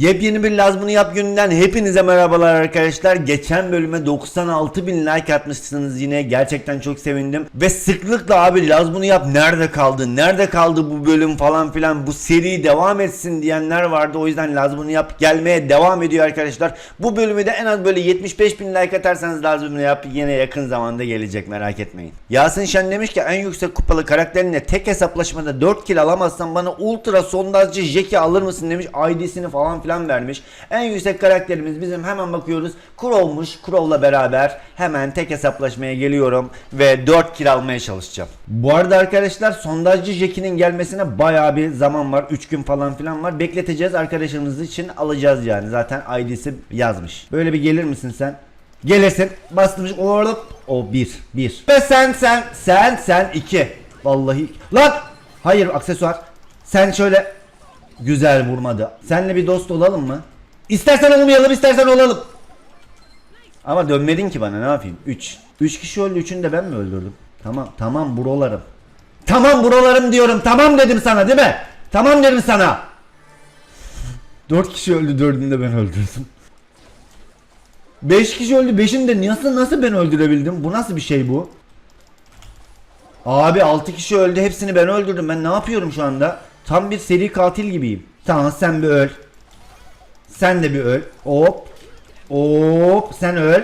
Yepyeni bir Laz Bunu Yap gününden hepinize merhabalar arkadaşlar. Geçen bölüme 96 bin like atmışsınız yine. Gerçekten çok sevindim. Ve sıklıkla abi Laz Bunu Yap nerede kaldı? Nerede kaldı bu bölüm falan filan? Bu seri devam etsin diyenler vardı. O yüzden Laz Bunu Yap gelmeye devam ediyor arkadaşlar. Bu bölümü de en az böyle 75 bin like atarsanız Laz Bunu Yap yine yakın zamanda gelecek merak etmeyin. Yasin Şen demiş ki en yüksek kupalı karakterine tek hesaplaşmada 4 kill alamazsan bana ultra sondajcı Jeki alır mısın demiş. ID'sini falan filan vermiş. En yüksek karakterimiz bizim hemen bakıyoruz. Crow'muş. Crow'la beraber hemen tek hesaplaşmaya geliyorum ve 4 kill almaya çalışacağım. Bu arada arkadaşlar sondajcı Jeki'nin gelmesine bayağı bir zaman var. 3 gün falan filan var. Bekleteceğiz arkadaşımız için alacağız yani. Zaten ID'si yazmış. Böyle bir gelir misin sen? Gelirsin. Bastırmış. Orada. O bir. Bir. Ve sen sen. Sen sen iki. Vallahi. Lan. Hayır aksesuar. Sen şöyle. Güzel vurmadı. Senle bir dost olalım mı? İstersen olmayalım istersen olalım. Ama dönmedin ki bana ne yapayım? 3. 3 kişi öldü. Üçünü de ben mi öldürdüm? Tamam tamam buralarım. Tamam buralarım diyorum. Tamam dedim sana değil mi? Tamam dedim sana. 4 kişi öldü. Dördünü de ben öldürdüm. 5 kişi öldü. 5'ini de nasıl nasıl ben öldürebildim? Bu nasıl bir şey bu? Abi 6 kişi öldü. Hepsini ben öldürdüm. Ben ne yapıyorum şu anda? Tam bir seri katil gibiyim. Tamam sen bir öl. Sen de bir öl. Hop. Hop sen öl.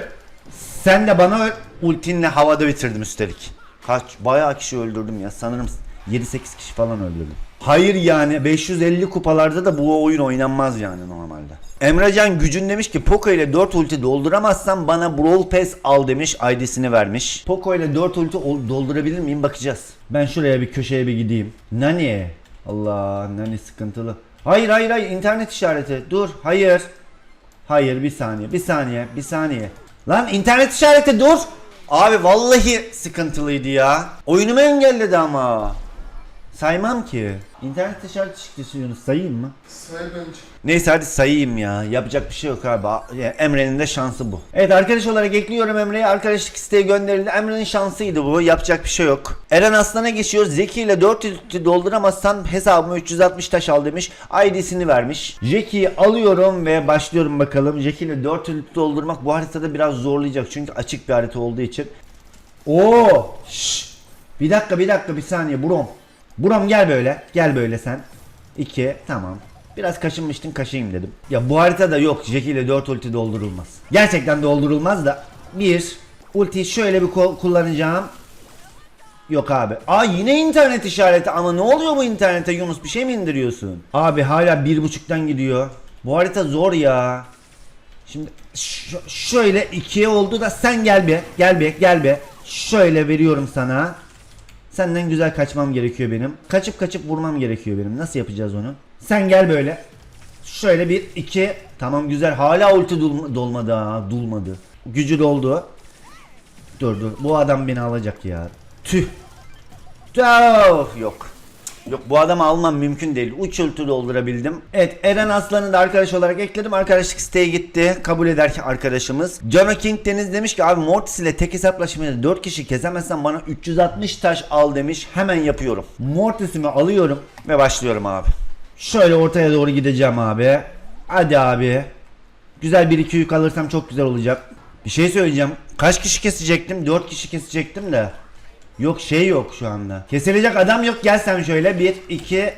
Sen de bana öl. Ultinle havada bitirdim üstelik. Kaç bayağı kişi öldürdüm ya. Sanırım 7-8 kişi falan öldürdüm. Hayır yani 550 kupalarda da bu oyun oynanmaz yani normalde. Emrecan Gücün demiş ki Poco ile 4 ulti dolduramazsam bana Brawl Pass al demiş ID'sini vermiş. Poco ile 4 ulti ol- doldurabilir miyim bakacağız. Ben şuraya bir köşeye bir gideyim. Nani? Allah Nani sıkıntılı. Hayır hayır hayır internet işareti. Dur hayır. Hayır bir saniye bir saniye bir saniye. Lan internet işareti dur. Abi vallahi sıkıntılıydı ya. Oyunumu engelledi ama. Saymam ki. İnternet işareti çıktı Yunus sayayım mı? Say bence. Neyse hadi sayayım ya. Yapacak bir şey yok abi. Ya, Emre'nin de şansı bu. Evet arkadaş olarak ekliyorum Emre'yi. Arkadaşlık isteği gönderildi. Emre'nin şansıydı bu. Yapacak bir şey yok. Eren Aslan'a geçiyor. Zeki ile 4 ulti dolduramazsan hesabıma 360 taş al demiş. ID'sini vermiş. Zeki'yi alıyorum ve başlıyorum bakalım. Zeki ile 4 ulti doldurmak bu haritada biraz zorlayacak. Çünkü açık bir harita olduğu için. Oo! Şşş! Bir dakika bir dakika bir saniye Buram. Buram gel böyle. Gel böyle sen. 2 tamam. Biraz kaşınmıştın kaşıyım dedim. Ya bu haritada yok. Jackie ile 4 ulti doldurulmaz. Gerçekten doldurulmaz da. Bir. Ultiyi şöyle bir kullanacağım. Yok abi. Aa yine internet işareti ama ne oluyor bu internete Yunus bir şey mi indiriyorsun? Abi hala bir buçuktan gidiyor. Bu harita zor ya. Şimdi şöyle ikiye oldu da sen gel be gel be gel be. Şöyle veriyorum sana. Senden güzel kaçmam gerekiyor benim. Kaçıp kaçıp vurmam gerekiyor benim. Nasıl yapacağız onu? Sen gel böyle. Şöyle bir iki. Tamam güzel. Hala ulti dolmadı ha. Dulmadı. Gücü doldu. Dur dur. Bu adam beni alacak ya. Tüh. Tüh. Yok. Yok bu adamı almam mümkün değil. Uç ulti doldurabildim. Evet Eren Aslan'ı da arkadaş olarak ekledim. Arkadaşlık isteği gitti. Kabul eder ki arkadaşımız. Jono King Deniz demiş ki abi Mortis ile tek hesaplaşmada 4 kişi kesemezsen bana 360 taş al demiş. Hemen yapıyorum. Mortis'imi alıyorum ve başlıyorum abi. Şöyle ortaya doğru gideceğim abi. Hadi abi. Güzel bir iki yük alırsam çok güzel olacak. Bir şey söyleyeceğim. Kaç kişi kesecektim? 4 kişi kesecektim de. Yok şey yok şu anda. Kesilecek adam yok. Gel sen şöyle. 1 2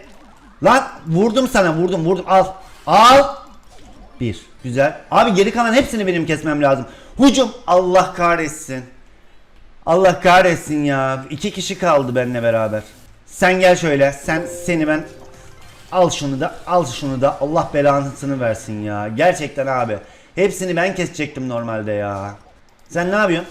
Lan vurdum sana vurdum vurdum. Al. Al. 1 Güzel. Abi geri kalan hepsini benim kesmem lazım. Hucum. Allah kahretsin. Allah kahretsin ya. İki kişi kaldı benimle beraber. Sen gel şöyle. Sen seni ben Al şunu da al şunu da Allah belasını versin ya. Gerçekten abi. Hepsini ben kesecektim normalde ya. Sen ne yapıyorsun?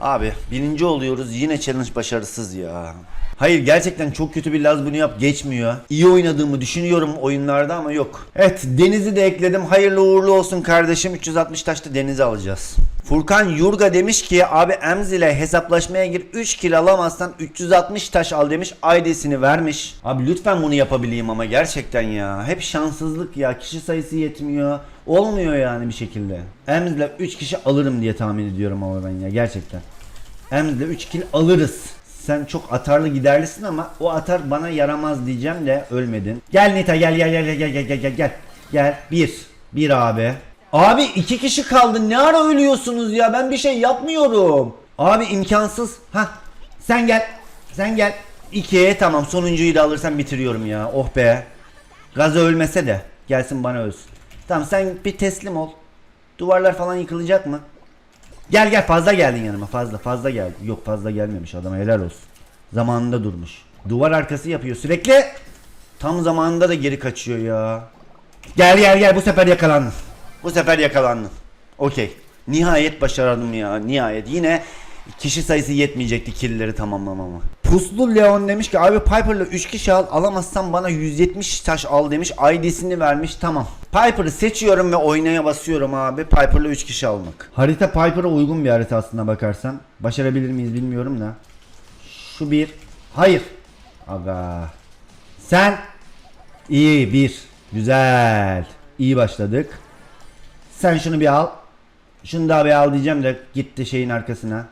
Abi birinci oluyoruz yine challenge başarısız ya. Hayır gerçekten çok kötü bir Laz bunu yap geçmiyor. İyi oynadığımı düşünüyorum oyunlarda ama yok. Evet Deniz'i de ekledim. Hayırlı uğurlu olsun kardeşim. 360 taşta Deniz'i alacağız. Furkan Yurga demiş ki abi Emz ile hesaplaşmaya gir 3 kill alamazsan 360 taş al demiş. ID'sini vermiş. Abi lütfen bunu yapabileyim ama gerçekten ya. Hep şanssızlık ya. Kişi sayısı yetmiyor. Olmuyor yani bir şekilde. Emz ile 3 kişi alırım diye tahmin ediyorum ama ben ya gerçekten. Emz ile 3 kill alırız. Sen çok atarlı giderlisin ama o atar bana yaramaz diyeceğim de ölmedin. Gel Nita gel gel gel gel gel gel gel gel gel. Gel bir. Bir abi. Abi iki kişi kaldı. Ne ara ölüyorsunuz ya? Ben bir şey yapmıyorum. Abi imkansız. Ha sen gel. Sen gel. İki tamam sonuncuyu da alırsan bitiriyorum ya. Oh be. Gaza ölmese de gelsin bana ölsün. Tamam sen bir teslim ol. Duvarlar falan yıkılacak mı? Gel gel fazla geldin yanıma fazla fazla geldi. Yok fazla gelmemiş adama helal olsun. Zamanında durmuş. Duvar arkası yapıyor sürekli. Tam zamanında da geri kaçıyor ya. Gel gel gel bu sefer yakalandın. Bu sefer yakalandın. Okey. Nihayet başardım ya nihayet. Yine kişi sayısı yetmeyecekti killleri tamamlamama. Puslu Leon demiş ki abi Piper'la 3 kişi al alamazsam bana 170 taş al demiş ID'sini vermiş tamam. Piper'ı seçiyorum ve oynaya basıyorum abi Piper'la 3 kişi almak. Harita Piper'a uygun bir harita aslında bakarsan. Başarabilir miyiz bilmiyorum da. Şu bir. Hayır. Aga. Sen. iyi bir. Güzel. İyi başladık. Sen şunu bir al. Şunu daha bir al diyeceğim de gitti şeyin arkasına.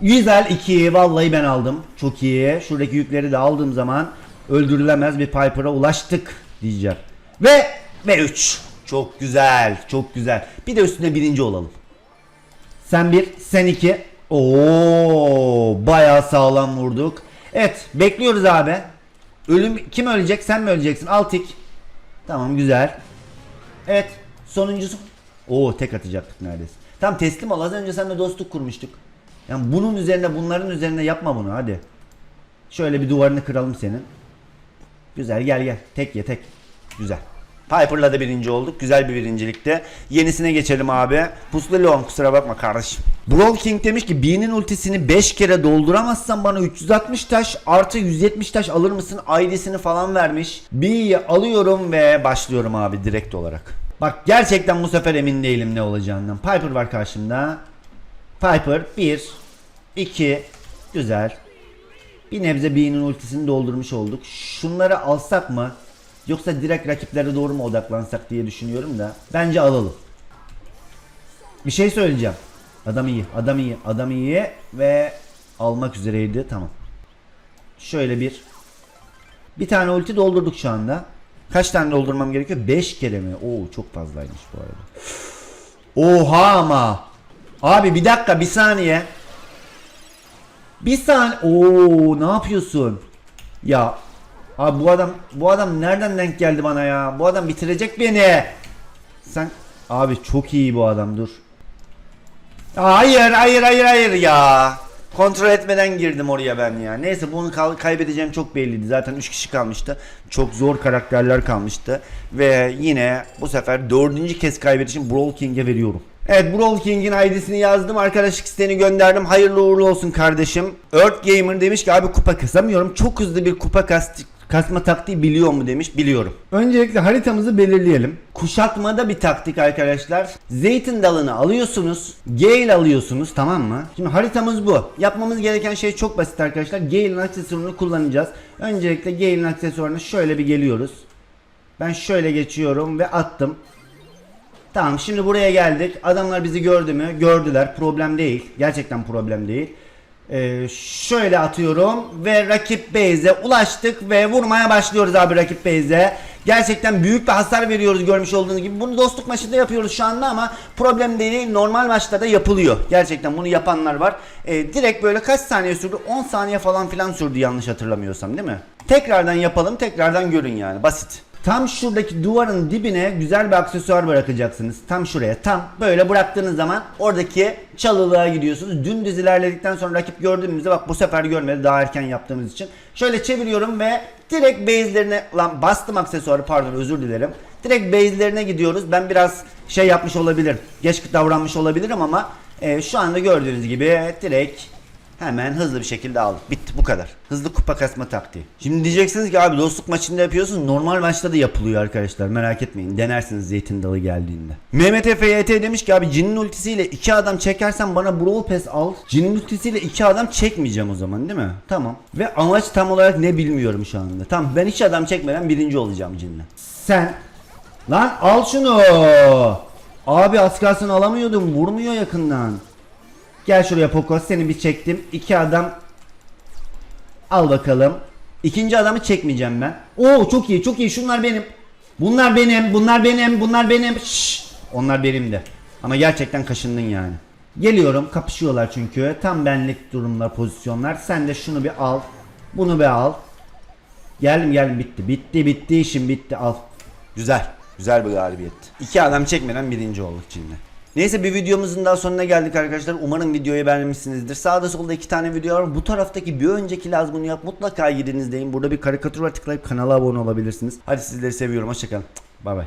Güzel 2 vallahi ben aldım. Çok iyi. Şuradaki yükleri de aldığım zaman öldürülemez bir Piper'a ulaştık diyeceğim. Ve ve 3. Çok güzel. Çok güzel. Bir de üstüne birinci olalım. Sen bir, sen iki. Oo, bayağı sağlam vurduk. Evet, bekliyoruz abi. Ölüm kim ölecek? Sen mi öleceksin? Al tik. Tamam, güzel. Evet, sonuncusu. Oo, tek atacaktık neredeyse. Tam teslim ol. Az önce seninle dostluk kurmuştuk. Yani bunun üzerine, bunların üzerine yapma bunu hadi. Şöyle bir duvarını kıralım senin. Güzel gel gel. Tek ye tek. Güzel. Piper'la da birinci olduk. Güzel bir birincilikte. Yenisine geçelim abi. Puslu Leon kusura bakma kardeşim. Brawl King demiş ki B'nin ultisini 5 kere dolduramazsan bana 360 taş artı 170 taş alır mısın? ID'sini falan vermiş. B'yi alıyorum ve başlıyorum abi direkt olarak. Bak gerçekten bu sefer emin değilim ne olacağından. Piper var karşımda. Piper 1 2 güzel. Bir nebze B'nin ultisini doldurmuş olduk. Şunları alsak mı? Yoksa direkt rakiplere doğru mu odaklansak diye düşünüyorum da. Bence alalım. Bir şey söyleyeceğim. Adam iyi, adam iyi, adam iyi ve almak üzereydi. Tamam. Şöyle bir. Bir tane ulti doldurduk şu anda. Kaç tane doldurmam gerekiyor? 5 kere mi? Oo çok fazlaymış bu arada. Oha ama. Abi bir dakika bir saniye. Bir saniye. Oo ne yapıyorsun? Ya abi bu adam bu adam nereden denk geldi bana ya? Bu adam bitirecek beni. Sen abi çok iyi bu adam dur. Hayır hayır hayır hayır ya. Kontrol etmeden girdim oraya ben ya. Neyse bunu kaybedeceğim çok belliydi. Zaten 3 kişi kalmıştı. Çok zor karakterler kalmıştı. Ve yine bu sefer dördüncü kez kaybedişim Brawl King'e veriyorum. Evet Brawl King'in ID'sini yazdım. Arkadaşlık isteğini gönderdim. Hayırlı uğurlu olsun kardeşim. Earth Gamer demiş ki abi kupa kasamıyorum. Çok hızlı bir kupa kastık. Kasma taktiği biliyor mu demiş. Biliyorum. Öncelikle haritamızı belirleyelim. Kuşatmada bir taktik arkadaşlar. Zeytin dalını alıyorsunuz. Gale alıyorsunuz tamam mı? Şimdi haritamız bu. Yapmamız gereken şey çok basit arkadaşlar. Gale'in aksesuarını kullanacağız. Öncelikle Gale'in aksesuarına şöyle bir geliyoruz. Ben şöyle geçiyorum ve attım. Tamam şimdi buraya geldik. Adamlar bizi gördü mü? Gördüler. Problem değil. Gerçekten problem değil. Ee, şöyle atıyorum ve rakip base'e ulaştık ve vurmaya başlıyoruz abi rakip base'e. Gerçekten büyük bir hasar veriyoruz görmüş olduğunuz gibi. Bunu dostluk maçında yapıyoruz şu anda ama problem değil. Normal maçlarda yapılıyor. Gerçekten bunu yapanlar var. Ee, direkt böyle kaç saniye sürdü? 10 saniye falan filan sürdü yanlış hatırlamıyorsam değil mi? Tekrardan yapalım, tekrardan görün yani. Basit. Tam şuradaki duvarın dibine güzel bir aksesuar bırakacaksınız. Tam şuraya. Tam böyle bıraktığınız zaman oradaki çalılığa gidiyorsunuz. Dümdüz ilerledikten sonra rakip gördüğümüzde bak bu sefer görmedi daha erken yaptığımız için. Şöyle çeviriyorum ve direkt base'lerine lan bastım aksesuarı pardon özür dilerim. Direkt base'lerine gidiyoruz. Ben biraz şey yapmış olabilirim. Geç davranmış olabilirim ama e, şu anda gördüğünüz gibi direkt Hemen hızlı bir şekilde aldık. Bitti bu kadar. Hızlı kupa kasma taktiği. Şimdi diyeceksiniz ki abi dostluk maçında yapıyorsun. Normal maçta da yapılıyor arkadaşlar. Merak etmeyin. Denersiniz zeytin dalı geldiğinde. Mehmet Efe YT demiş ki abi cinin ultisiyle iki adam çekersen bana Brawl Pass al. Cinin ultisiyle iki adam çekmeyeceğim o zaman değil mi? Tamam. Ve amaç tam olarak ne bilmiyorum şu anda. Tamam ben hiç adam çekmeden birinci olacağım cinle. Sen Lan al şunu. Abi az kalsın alamıyordum. Vurmuyor yakından. Gel şuraya Poco seni bir çektim. İki adam Al bakalım. İkinci adamı çekmeyeceğim ben. Oo çok iyi çok iyi şunlar benim. Bunlar benim bunlar benim bunlar benim. Şşş. Onlar benim de. Ama gerçekten kaşındın yani. Geliyorum kapışıyorlar çünkü. Tam benlik durumlar pozisyonlar. Sen de şunu bir al. Bunu bir al. Geldim geldim bitti. Bitti bitti işim bitti al. Güzel. Güzel bir galibiyetti. İki adam çekmeden birinci olduk şimdi. Neyse bir videomuzun daha sonuna geldik arkadaşlar. Umarım videoyu beğenmişsinizdir. Sağda solda iki tane video var. Bu taraftaki bir önceki lazım bunu yap. Mutlaka gidiniz deyin. Burada bir karikatür var tıklayıp kanala abone olabilirsiniz. Hadi sizleri seviyorum. Hoşçakalın. Bay bay.